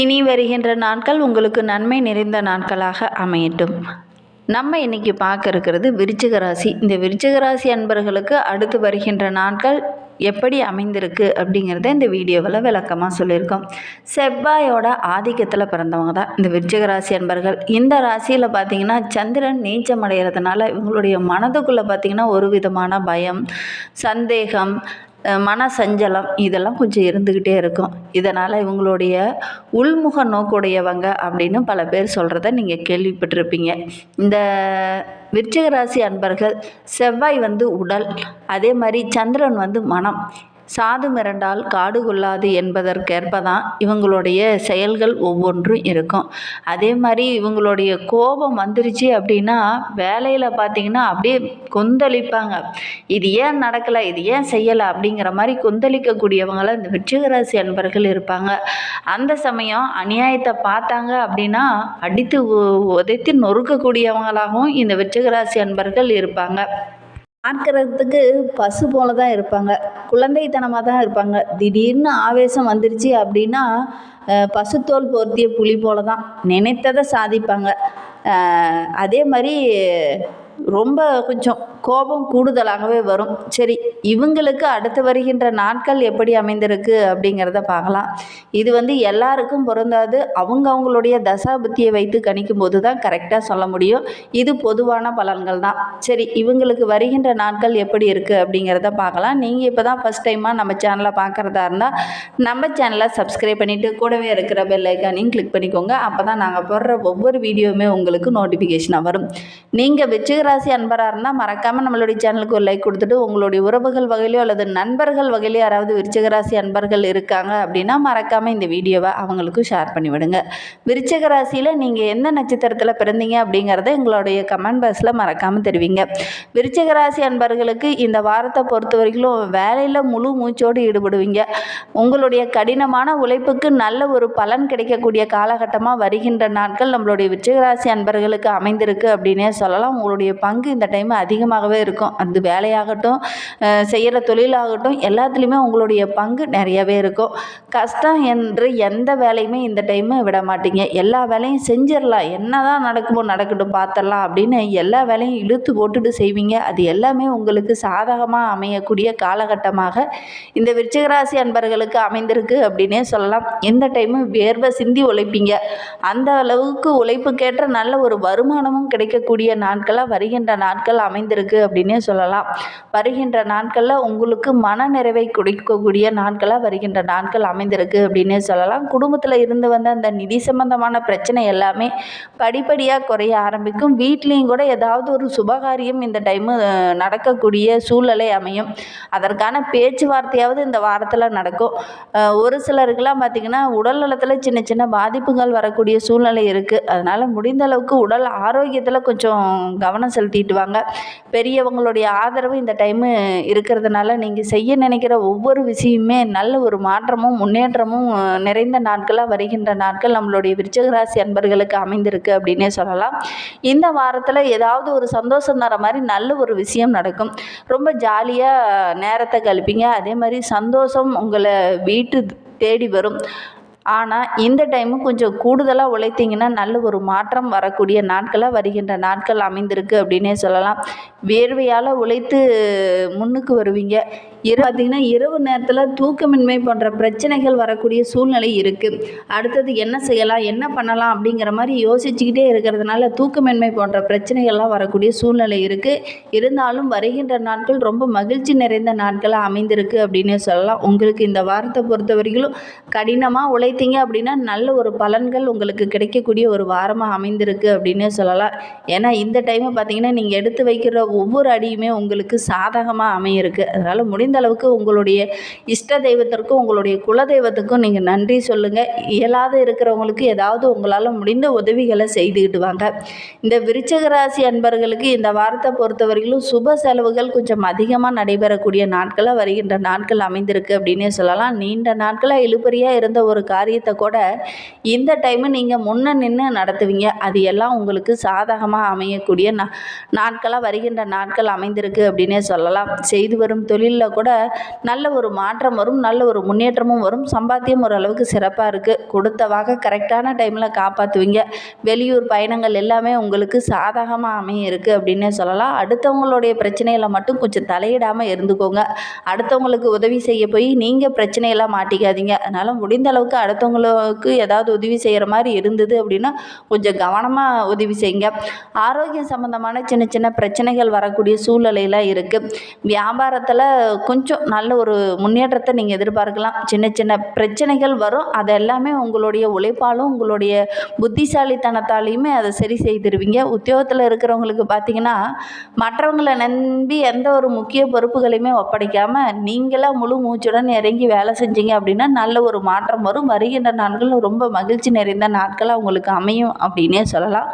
இனி வருகின்ற நாட்கள் உங்களுக்கு நன்மை நிறைந்த நாட்களாக அமையட்டும். நம்ம இன்னைக்கு பார்க்க இருக்கிறது விருச்சிக ராசி. இந்த விருச்சிக ராசி அன்பர்களுக்கு அடுத்து வருகின்ற நாட்கள் எப்படி அமைந்திருக்கு அப்படிங்கிறத இந்த வீடியோவில் விளக்கமாக சொல்லியிருக்கோம். செவ்வாயோட ஆதிக்கத்தில் பிறந்தவங்க தான் இந்த விருச்சிக ராசி அன்பர்கள். இந்த ராசியில் பார்த்திங்கன்னா சந்திரன் நீச்சம் அடைகிறதுனால இவங்களுடைய மனதுக்குள்ளே பார்த்தீங்கன்னா ஒரு விதமான பயம் சந்தேகம் மன சஞ்சலம் இதெல்லாம் கொஞ்சம் இருந்துக்கிட்டே இருக்கும். இதனால் இவங்களுடைய உள்முக நோக்குடையவங்க அப்படின்னு பல பேர் சொல்கிறத நீங்கள் கேள்விப்பட்டிருப்பீங்க. இந்த விருச்சிக ராசி அன்பர்கள் செவ்வாய் வந்து உடல் அதே மாதிரி சந்திரன் வந்து மனம். சாது மிரண்டால் காடு கொள்ளாது என்பதற்கேற்ப தான் இவங்களுடைய செயல்கள் ஒவ்வொன்றும் இருக்கும். அதே மாதிரி இவங்களுடைய கோபம் வந்துருச்சு அப்படின்னா வேலையில் பார்த்தீங்கன்னா அப்படியே கொந்தளிப்பாங்க. இது ஏன் நடக்கலை? இது ஏன் செய்யலை? அப்படிங்கிற மாதிரி கொந்தளிக்கக்கூடியவங்களாம் இந்த விருச்சிகராசி அன்பர்கள் இருப்பாங்க. அந்த சமயம் அநியாயத்தை பார்த்தாங்க அப்படின்னா அடித்து உதைத்து நொறுக்கக்கூடியவங்களாகவும் இந்த விருச்சிகராசி அன்பர்கள் இருப்பாங்க. பார்க்கறதுக்கு பசு போல தான் இருப்பாங்க. குழந்தைத்தனமாக தான் இருப்பாங்க. திடீர்னு ஆவேசம் வந்துருச்சு அப்படின்னா பசுத்தோல் போர்த்திய புலி போல தான் நினைத்ததை சாதிப்பாங்க. அதே மாதிரி ரொம்ப கொஞ்சம் கோபம் கூடுதலாகவே வரும். சரி இவங்களுக்கு அடுத்து வருகின்ற நாட்கள் எப்படி அமைந்திருக்கு அப்படிங்கிறத பார்க்கலாம். இது வந்து எல்லாருக்கும் பொருந்தாது. அவங்க அவங்களுடைய தசாபுத்தியை வைத்து கணிக்கும் போது தான் கரெக்டாக சொல்ல முடியும். இது பொதுவான பலன்கள் தான். சரி இவங்களுக்கு வருகின்ற நாட்கள் எப்படி இருக்குது அப்படிங்கிறத பார்க்கலாம். நீங்கள் இப்போ தான் ஃபஸ்ட் டைமாக நம்ம சேனலை பார்க்குறதா இருந்தால் நம்ம சேனலை சப்ஸ்கிரைப் பண்ணிவிட்டு கூடவே இருக்கிற பெல் ஐக்கானையும் கிளிக் பண்ணிக்கோங்க. அப்போ தான் நாங்கள் போடுற ஒவ்வொரு வீடியோவுமே உங்களுக்கு நோட்டிஃபிகேஷனாக வரும். நீங்கள் வச்சு விருச்சிகராசி அன்பராக இருந்தால் மறக்காமல் நம்மளுடைய சேனலுக்கு ஒரு லைக் கொடுத்துட்டு உங்களுடைய உறவுகள் வகையிலையோ அல்லது நண்பர்கள் வகையிலையோ யாராவது விருச்சகராசி அன்பர்கள் இருக்காங்க அப்படின்னா மறக்காமல் இந்த வீடியோவை அவங்களுக்கும் ஷேர் பண்ணிவிடுங்க விடுங்க. ராசியில் நீங்கள் எந்த நட்சத்திரத்தில் பிறந்தீங்க அப்படிங்கிறத எங்களுடைய கமெண்ட் பாக்ஸில் மறக்காமல் தெரிவிங்க. விருச்சகராசி அன்பர்களுக்கு இந்த வாரத்தை பொறுத்த வரைக்கும் வேலையில் முழு மூச்சோடு ஈடுபடுவீங்க. உங்களுடைய கடினமான உழைப்புக்கு நல்ல ஒரு பலன் கிடைக்கக்கூடிய காலகட்டமாக வருகின்ற நாட்கள் நம்மளுடைய விருச்சிக ராசி அன்பர்களுக்கு அமைந்திருக்கு அப்படின்னே சொல்லலாம். உங்களுடைய பங்கு இந்த டைம் அதிகமாகவே இருக்கும். அது வேலையாகட்டும் செய்கிற தொழிலாகட்டும் எல்லாத்துலேயுமே உங்களுடைய பங்கு நிறையவே இருக்கும். கஷ்டம் என்று எந்த வேலையுமே இந்த டைமு விட மாட்டீங்க. எல்லா வேலையும் செஞ்சிடலாம். என்ன தான் நடக்குமோ நடக்கட்டும் பார்த்துடலாம் அப்படின்னு எல்லா வேலையும் இழுத்து போட்டுட்டு செய்வீங்க. அது எல்லாமே உங்களுக்கு சாதகமாக அமையக்கூடிய காலகட்டமாக இந்த விருச்சிகராசி அன்பர்களுக்கு அமைந்திருக்கு அப்படின்னே சொல்லலாம். இந்த டைமும் வேர்வை சிந்தி உழைப்பீங்க. அந்த அளவுக்கு உழைப்புக்கேற்ற நல்ல ஒரு வருமானமும் கிடைக்கக்கூடிய நாட்களாக வருகின்ற நாட்கள் அமைந்திருக்கு அப்படின்னே சொல்லலாம். வருகின்ற நாட்களில் உங்களுக்கு மன நிறைவை கொடுக்கக்கூடிய நாட்களாக வருகின்ற நாட்கள் அமைந்திருக்கு அப்படின்னே சொல்லலாம். குடும்பத்தில் இருந்து வந்த அந்த நிதி சம்பந்தமான பிரச்சனை எல்லாமே படிப்படியாக குறைய ஆரம்பிக்கும். வீட்லேயும் கூட ஏதாவது ஒரு சுபகாரியம் இந்த டைமு நடக்கக்கூடிய சூழ்நிலை அமையும். அதற்கான பேச்சுவார்த்தையாவது இந்த வாரத்தில் நடக்கும். ஒரு சிலருக்கெல்லாம் பார்த்திங்கன்னா உடல் நலத்தில் சின்ன சின்ன பாதிப்புகள் வரக்கூடிய சூழ்நிலை இருக்குது அதனால் முடிந்த அளவுக்கு உடல் ஆரோக்கியத்தில் கொஞ்சம் கவனம் செலுத்திட்டுவாங்க. பெரியவங்களுடைய ஆதரவு இந்த டைமு இருக்கிறதுனால நீங்கள் செய்ய நினைக்கிற ஒவ்வொரு விஷயமுமே நல்ல ஒரு மாற்றமும் முன்னேற்றமும் நிறைந்த நாட்களாக வருகின்ற நாட்கள் நம்மளுடைய விருச்சகராசி அன்பர்களுக்கு அமைந்திருக்கு அப்படின்னே சொல்லலாம். இந்த வாரத்தில் ஏதாவது ஒரு சந்தோஷம் தர மாதிரி நல்ல ஒரு விஷயம் நடக்கும். ரொம்ப ஜாலியாக நேரத்தை கழிப்பீங்க. அதே மாதிரி சந்தோஷம் உங்களை வீட்டு தேடி வரும். ஆனால் இந்த டைமு கொஞ்சம் கூடுதலாக உழைத்தீங்கன்னா நல்ல ஒரு மாற்றம் வரக்கூடிய நாட்களாக வருகின்ற நாட்கள் அமைந்திருக்கு அப்படின்னே சொல்லலாம். வேர்வையால் உழைத்து முன்னுக்கு வருவீங்க. இரு பார்த்திங்கன்னா இரவு நேரத்தில் தூக்கமின்மை போன்ற பிரச்சனைகள் வரக்கூடிய சூழ்நிலை இருக்குது அடுத்தது என்ன செய்யலாம் என்ன பண்ணலாம் அப்படிங்கிற மாதிரி யோசிச்சுக்கிட்டே இருக்கிறதுனால தூக்கமின்மை போன்ற பிரச்சனைகள்லாம் வரக்கூடிய சூழ்நிலை இருக்குது இருந்தாலும் வருகின்ற நாட்கள் ரொம்ப மகிழ்ச்சி நிறைந்த நாட்களாக அமைந்திருக்கு அப்படின்னே சொல்லலாம். உங்களுக்கு இந்த வாரத்தை பொறுத்த வரைக்கும் கடினமாக உழைத்தீங்க அப்படின்னா நல்ல ஒரு பலன்கள் உங்களுக்கு கிடைக்கக்கூடிய ஒரு வாரமாக அமைந்திருக்கு அப்படின்னே சொல்லலாம். ஏன்னா இந்த டைமை பார்த்தீங்கன்னா நீங்கள் எடுத்து வைக்கிற ஒவ்வொரு அடியுமே உங்களுக்கு சாதகமாக அமையிருக்கு. அதனால் முடிந்த அளவுக்கு உங்களுடைய இஷ்ட தெய்வத்திற்கும் உங்களுடைய குல தெய்வத்துக்கும் நீங்கள் நன்றி சொல்லுங்கள் இயலாத இருக்கிறவங்களுக்கு ஏதாவது உங்களால் முடிந்த உதவிகளை செய்துக்கிட்டு வாங்க. இந்த விருச்சக ராசி அன்பர்களுக்கு இந்த வாரத்தை பொறுத்தவரையிலும் சுப செலவுகள் கொஞ்சம் அதிகமாக நடைபெறக்கூடிய நாட்களாக வருகின்ற நாட்கள் அமைந்திருக்கு அப்படின்னே சொல்லலாம். நீண்ட நாட்களாக இழுபறியாக இருந்த ஒரு காரியம் காரியத்தை கூட இந்த டைமு நீங்கள் முன்ன நின்று நடத்துவீங்க. அது எல்லாம் உங்களுக்கு சாதகமாக அமையக்கூடிய நா நாட்களாக வருகின்ற நாட்கள் அமைந்திருக்கு அப்படின்னே சொல்லலாம். செய்து வரும் தொழிலில் கூட நல்ல ஒரு மாற்றம் வரும் நல்ல ஒரு முன்னேற்றமும் வரும். சம்பாத்தியம் ஓரளவுக்கு சிறப்பாக இருக்குது கொடுத்த கரெக்டான டைமில் காப்பாற்றுவீங்க வெளியூர் பயணங்கள் எல்லாமே உங்களுக்கு சாதகமாக அமைய இருக்குது அப்படின்னே சொல்லலாம். அடுத்தவங்களுடைய பிரச்சனையில் மட்டும் கொஞ்சம் தலையிடாமல் இருந்துக்கோங்க. அடுத்தவங்களுக்கு உதவி செய்ய போய் நீங்கள் பிரச்சனையெல்லாம் மாட்டிக்காதீங்க. அதனால் முடிந்த அளவுக்கு அடுத்தவங்களுக்கு ஏதாவது உதவி செய்கிற மாதிரி இருந்தது அப்படின்னா கொஞ்சம் கவனமாக உதவி செய்யுங்க. ஆரோக்கியம் சம்மந்தமான சின்ன சின்ன பிரச்சனைகள் வரக்கூடிய சூழ்நிலையெல்லாம் இருக்குது வியாபாரத்தில் கொஞ்சம் நல்ல ஒரு முன்னேற்றத்தை நீங்கள் எதிர்பார்க்கலாம். சின்ன சின்ன பிரச்சனைகள் வரும். அது எல்லாமே உங்களுடைய உழைப்பாலும் உங்களுடைய புத்திசாலித்தனத்தாலையுமே அதை சரி செய்திருவீங்க. உத்தியோகத்தில் இருக்கிறவங்களுக்கு பார்த்தீங்கன்னா மற்றவங்களை நம்பி எந்த ஒரு முக்கிய பொறுப்புகளையுமே ஒப்படைக்காமல் நீங்களாக முழு மூச்சுடன் இறங்கி வேலை செஞ்சீங்க அப்படின்னா நல்ல ஒரு மாற்றம் வரும். வருகின்ற நாட்கள் ரொம்ப மகிழ்ச்சி நிறைந்த நாட்களாக அவங்களுக்கு அமையும் அப்படின்னே சொல்லலாம்.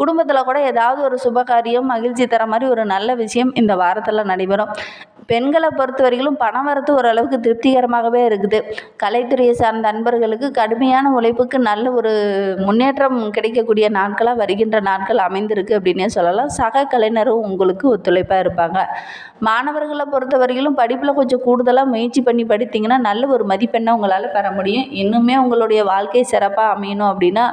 குடும்பத்தில் கூட ஏதாவது ஒரு சுபகாரியம் மகிழ்ச்சி தர மாதிரி ஒரு நல்ல விஷயம் இந்த வாரத்தில் நடைபெறும். பெண்களை பொறுத்த வரையிலும் பணம் வரத்து ஓரளவுக்கு திருப்திகரமாகவே இருக்குது. கலைத்துறையை சார்ந்த நண்பர்களுக்கு கடுமையான உழைப்புக்கு நல்ல ஒரு முன்னேற்றம் கிடைக்கக்கூடிய நாட்களாக வருகின்ற நாட்கள் அமைந்திருக்கு அப்படின்னே சொல்லலாம். சக கலைஞரும் உங்களுக்கு ஒத்துழைப்பாக இருப்பாங்க. மாணவர்களை பொறுத்த வரையிலும் படிப்பில் கொஞ்சம் கூடுதலாக முயற்சி பண்ணி படித்தீங்கன்னா நல்ல ஒரு மதிப்பெண்ணை உங்களால் பெற முடியும். இன்னுமே உங்களுடைய வாழ்க்கை சிறப்பாக அமையணும் அப்படின்னா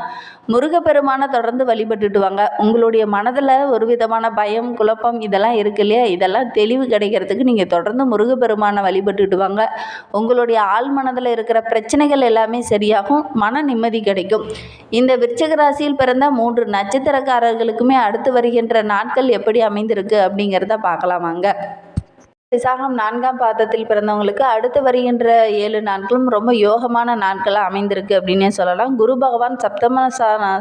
முருகப்பெருமானை தொடர்ந்து வழிபட்டுட்டு வாங்க. உங்களுடைய மனதில் ஒரு விதமான பயம் குழப்பம் இதெல்லாம் இருக்கு இல்லையா? இதெல்லாம் தெளிவு கிடைக்கிறதுக்கு நீங்கள் தொடர்ந்து முருகப்பெருமானை வழிபட்டுட்டு வாங்க உங்களுடைய ஆள் மனதில் இருக்கிற பிரச்சனைகள் எல்லாமே சரியாகும் மன நிம்மதி கிடைக்கும். இந்த விருச்சக ராசியில் பிறந்த மூன்று நட்சத்திரக்காரர்களுக்குமே அடுத்து வருகின்ற நாட்கள் எப்படி அமைந்திருக்கு அப்படிங்கிறத பார்க்கலாமாங்க. விசாகம் நான்காம் பாதத்தில் பிறந்தவங்களுக்கு அடுத்து வருகின்ற ஏழு நாட்களும் ரொம்ப யோகமான நாட்களாக அமைந்திருக்கு அப்படின்னே சொல்லலாம். குரு பகவான் சப்தம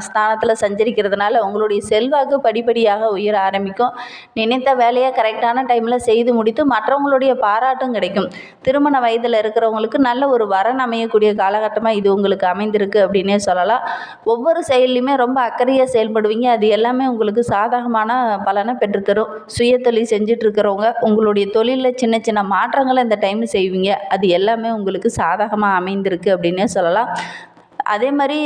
ஸ்தானத்தில் சஞ்சரிக்கிறதுனால உங்களுடைய செல்வாக்கு படிப்படியாக உயர ஆரம்பிக்கும். நினைத்த வேலையை கரெக்டான டைமில் செய்து முடித்து மற்றவங்களுடைய பாராட்டும் கிடைக்கும். திருமண வயதில் இருக்கிறவங்களுக்கு நல்ல ஒரு வரன் அமையக்கூடிய காலகட்டமாக இது உங்களுக்கு அமைந்திருக்கு அப்படின்னே சொல்லலாம். ஒவ்வொரு செயல்லையுமே ரொம்ப அக்கறையாக செயல்படுவீங்க. அது எல்லாமே உங்களுக்கு சாதகமான பலனை பெற்றுத்தரும். சுய தொழில் செஞ்சிட்ருக்கிறவங்க உங்களுடைய தொழில் தொழிலில் சின்ன சின்ன மாற்றங்களை இந்த டைம் செய்வீங்க. அது எல்லாமே உங்களுக்கு சாதகமாக அமைந்திருக்கு அப்படின்னே சொல்லலாம். அதே மாதிரி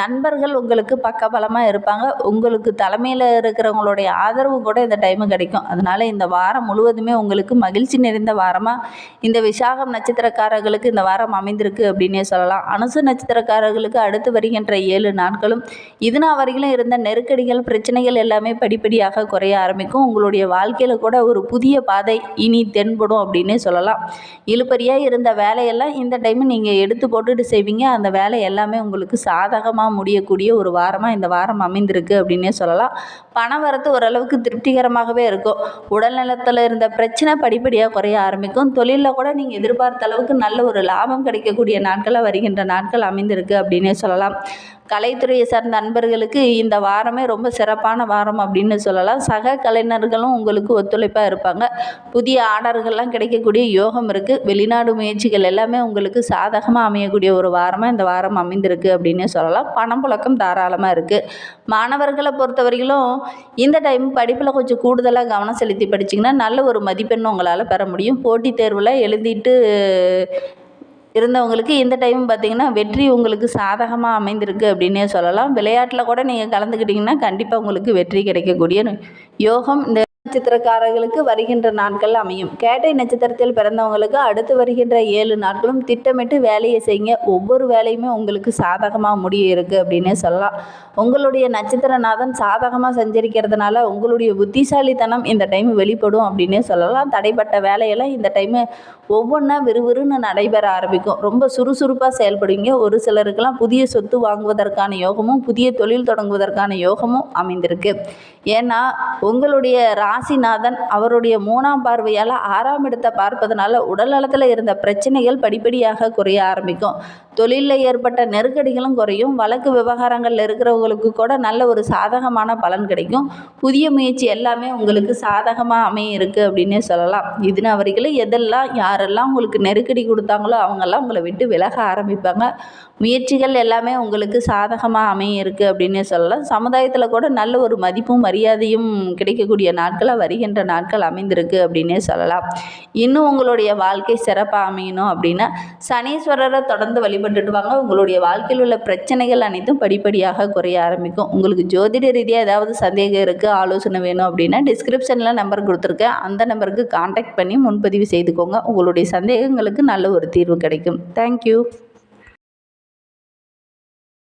நண்பர்கள் உங்களுக்கு பக்கபலமாக இருப்பாங்க. உங்களுக்கு தலைமையில் இருக்கிறவங்களுடைய ஆதரவு கூட இந்த டைமு கிடைக்கும். அதனால் இந்த வாரம் முழுவதுமே உங்களுக்கு மகிழ்ச்சி நிறைந்த வாரமாக இந்த விசாகம் நட்சத்திரக்காரர்களுக்கு இந்த வாரம் அமைந்திருக்கு அப்படின்னே சொல்லலாம். அனுசு நட்சத்திரக்காரர்களுக்கு அடுத்து வருகின்ற ஏழு நாட்களும் இதுனா வரையிலும் இருந்த நெருக்கடிகள் பிரச்சனைகள் எல்லாமே படிப்படியாக குறைய ஆரம்பிக்கும். உங்களுடைய வாழ்க்கையில் கூட ஒரு புதிய பாதை இனி தென்படும் அப்படின்னே சொல்லலாம். இழுப்பறியாக இருந்த வேலையெல்லாம் இந்த டைமு நீங்கள் எடுத்து போட்டுட்டு செய்வீங்க. அந்த வேலை எல்லாமே எல்லாமே உங்களுக்கு சாதகமாக முடியக்கூடிய ஒரு வாரமாக இந்த வாரம் அமைந்திருக்கு அப்படின்னே சொல்லலாம். பண வரத்து ஓரளவுக்கு திருப்திகரமாகவே இருக்கும். உடல் நலத்தில் இருந்த பிரச்சனை படிப்படியாக குறைய ஆரம்பிக்கும். தொழிலில் கூட நீங்கள் எதிர்பார்த்த அளவுக்கு நல்ல ஒரு லாபம் கிடைக்கக்கூடிய நாட்களாக வருகின்ற நாட்கள் அமைந்திருக்கு அப்படின்னே சொல்லலாம். கலைத்துறையை சார்ந்த நண்பர்களுக்கு இந்த வாரமே ரொம்ப சிறப்பான வாரம் அப்படின்னு சொல்லலாம். சக கலைஞர்களும் உங்களுக்கு ஒத்துழைப்பாக இருப்பாங்க. புதிய ஆர்டர்கள்லாம் கிடைக்கக்கூடிய யோகம் இருக்குது வெளிநாடு முயற்சிகள் எல்லாமே உங்களுக்கு சாதகமாக அமையக்கூடிய ஒரு வாரமாக இந்த வாரம் அமைந்திருக்கு அப்படின்னு சொல்லலாம். பணம் புழக்கம் தாராளமாக இருக்குது மாணவர்களை பொறுத்தவரையிலும் இந்த டைம் படிப்பில் கொஞ்சம் கூடுதலாக கவனம் செலுத்தி படிச்சிங்கன்னா நல்ல ஒரு மதிப்பெண் உங்களால் பெற முடியும். போட்டித் தேர்வில் எழுதிட்டு இருந்தவங்களுக்கு இந்த டைம் பார்த்திங்கன்னா வெற்றி உங்களுக்கு சாதகமாக அமைந்திருக்கு அப்படின்னே சொல்லலாம். விளையாட்டில் கூட நீங்கள் கலந்துக்கிட்டிங்கன்னா கண்டிப்பாக உங்களுக்கு வெற்றி கிடைக்கக்கூடிய யோகம் இந்த நட்சத்திரக்காரர்களுக்கு வருகின்ற நாட்கள் அமையும். கேட்டை நட்சத்திரத்தில் பிறந்தவங்களுக்கு அடுத்து வருகின்ற ஏழு நாட்களும் திட்டமிட்டு வேலையை செய்யுங்க. ஒவ்வொரு வேலையுமே உங்களுக்கு சாதகமாக முடிய இருக்குது அப்படின்னே சொல்லலாம். உங்களுடைய நட்சத்திரநாதன் சாதகமாக சஞ்சரிக்கிறதுனால உங்களுடைய புத்திசாலித்தனம் இந்த டைம் வெளிப்படும் அப்படின்னே சொல்லலாம். தடைப்பட்ட வேலையெல்லாம் இந்த டைமு ஒவ்வொன்றா விறுவிறுன்னு நடைபெற ஆரம்பிக்கும். ரொம்ப சுறுசுறுப்பாக செயல்படுவீங்க. ஒரு சிலருக்கெல்லாம் புதிய சொத்து வாங்குவதற்கான யோகமும் புதிய தொழில் தொடங்குவதற்கான யோகமும் அமைந்திருக்கு. ஏன்னா உங்களுடைய ராசிநாதன் அவருடைய மூணாம் பார்வையால் ஆறாம் இடத்தை பார்ப்பதனால உடல் நலத்தில் இருந்த பிரச்சனைகள் படிப்படியாக குறைய ஆரம்பிக்கும். தொழிலில் ஏற்பட்ட நெருக்கடிகளும் குறையும். வழக்கு விவகாரங்களில் இருக்கிறவங்களுக்கு கூட நல்ல ஒரு சாதகமான பலன் கிடைக்கும். புதிய முயற்சி எல்லாமே உங்களுக்கு சாதகமாக அமைய இருக்குது அப்படின்னே சொல்லலாம். இதுன வரைக்கும் எதெல்லாம் யாரெல்லாம் உங்களுக்கு நெருக்கடி கொடுத்தாங்களோ அவங்கெல்லாம் உங்களை விட்டு விலக ஆரம்பிப்பாங்க. முயற்சிகள் எல்லாமே உங்களுக்கு சாதகமாக அமைய இருக்குது அப்படின்னே சொல்லலாம். சமுதாயத்தில் கூட நல்ல ஒரு மதிப்பும் மரியாதையும் கிடைக்கக்கூடிய நாட்கள் நாட்களாக வருகின்ற நாட்கள் அமைந்திருக்கு அப்படின்னே சொல்லலாம். இன்னும் உங்களுடைய வாழ்க்கை சிறப்பாக அமையணும் அப்படின்னா சனீஸ்வரரை தொடர்ந்து வழிபட்டுட்டு வாங்க. உங்களுடைய வாழ்க்கையில் உள்ள பிரச்சனைகள் அனைத்தும் படிப்படியாக குறைய ஆரம்பிக்கும். உங்களுக்கு ஜோதிட ரீதியாக ஏதாவது சந்தேகம் இருக்குது ஆலோசனை வேணும் அப்படின்னா டிஸ்கிரிப்ஷனில் நம்பர் கொடுத்துருக்கேன். அந்த நம்பருக்கு காண்டாக்ட் பண்ணி முன்பதிவு செய்துக்கோங்க. உங்களுடைய சந்தேகங்களுக்கு நல்ல ஒரு தீர்வு கிடைக்கும். தேங்க்யூ